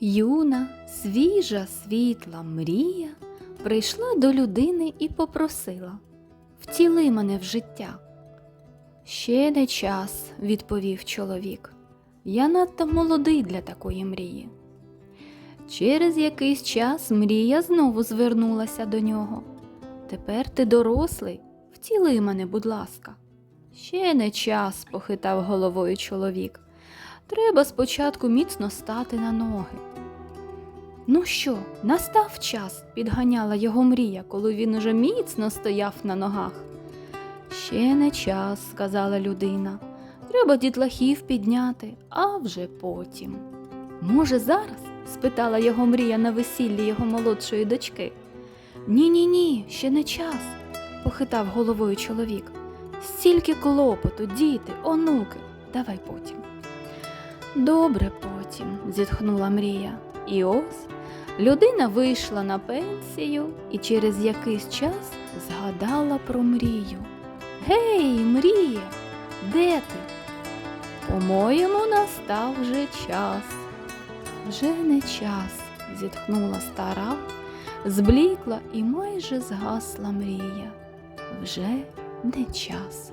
Юна, свіжа, світла мрія прийшла до людини і попросила Втіли мене в життя. Ще не час, відповів чоловік. Я надто молодий для такої мрії. Через якийсь час мрія знову звернулася до нього. Тепер ти дорослий, втіли мене, будь ласка. Ще не час, похитав головою чоловік. Треба спочатку міцно стати на ноги. Ну що, настав час, підганяла його мрія, коли він уже міцно стояв на ногах. Ще не час, сказала людина. Треба дітлахів підняти, а вже потім. Може, зараз? спитала його мрія на весіллі його молодшої дочки. Ні, ні, ні, ще не час, похитав головою чоловік. Стільки клопоту, діти, онуки, давай потім. Добре потім, зітхнула мрія. І ось людина вийшла на пенсію і через якийсь час згадала про мрію. Гей, мрія, де ти? По-моєму, настав вже час. Вже не час, зітхнула стара, зблікла і майже згасла мрія. Вже не час.